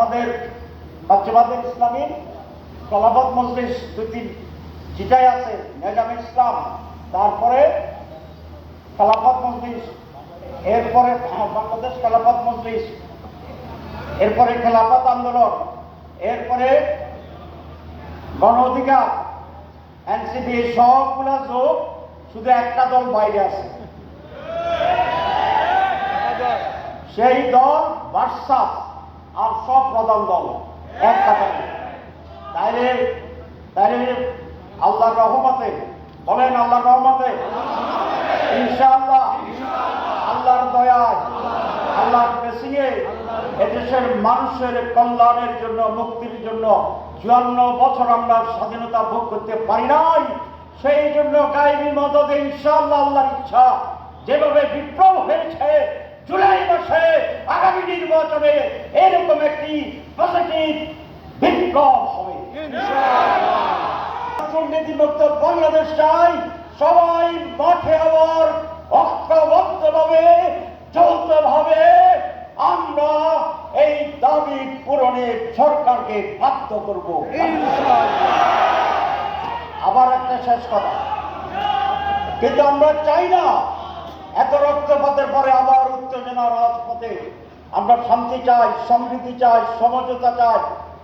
আমাদের বাচ্চাবাদের ইসলামী কলাবত মজলিস দুই তিন আছে নেজাম ইসলাম তারপরে খেলাফত মজলিস এরপরে বাংলাদেশ খেলাফত মজলিস এরপরে খেলাফত আন্দোলন এরপরে গণ অধিকার এনসিপি সবগুলা যোগ শুধু একটা দল বাইরে আছে। সেই দল বার্সাস আর সব প্রধান দল এক কাতারে তাইলে তাইলে আল্লাহর রহমতে, বলেন আল্লাহর রহমতে? ইনশাআল্লাহ। আল্লাহর দয়ায়, আল্লাহর বেসিয়ে এদেশের মানুষের কল্যাণের জন্য, মুক্তির জন্য চুয়ান্ন বছর আমরা স্বাধীনতা ভোগ করতে পারি নাই। সেই জন্য গাইবি মদদে ইনশাআল্লাহ আল্লাহর ইচ্ছা। যেভাবে বিপ্লব হয়েছে একটি পজিটিভ বিপ্লব হবে দুর্নীতিমুক্ত বাংলাদেশ চাই সবাই মাঠে আবার ঐক্যবদ্ধভাবে যৌথভাবে আমরা এই দাবি পূরণে সরকারকে বাধ্য করব আবার একটা শেষ কথা কিন্তু আমরা চাই না এত রক্তপাতের পরে আবার উত্তেজনা রাজপথে আমরা শান্তি চাই, সমৃদ্ধি চাই, সমঝোতা চাই।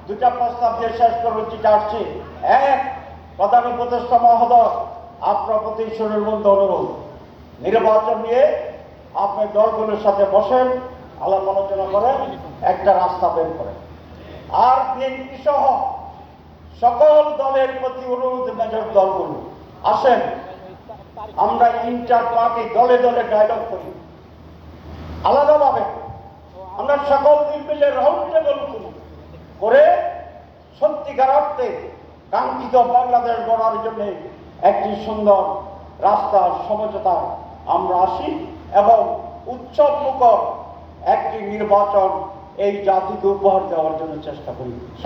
দুটা প্রস্তাব দিয়ে শেষ করব যেটা আসছে এক, প্রধান উপদেষ্টা মহোদয়, আপনার প্রতি সুনির্বন্ধ অনুরোধ। নির্বাচন নিয়ে আপনি দলগুলোর সাথে বসেন, আলাপ আলোচনা করেন, একটা রাস্তা বের করেন। আর বিএনপি সহ সকল দলের প্রতি অনুরোধ মেজর দলগুলো। আসেন, আমরা ইন্টার পার্টি দলে দলে ডায়লগ করি আলাদাভাবে আমরা সকল দিন মিলে রাউন্ড টেবল করি করে অর্থে কাঙ্ক্ষিত বাংলাদেশ গড়ার জন্য একটি সুন্দর রাস্তার সমঝোতা আমরা আসি এবং উৎসব মুখর একটি নির্বাচন এই জাতিকে উপহার দেওয়ার জন্য চেষ্টা করি।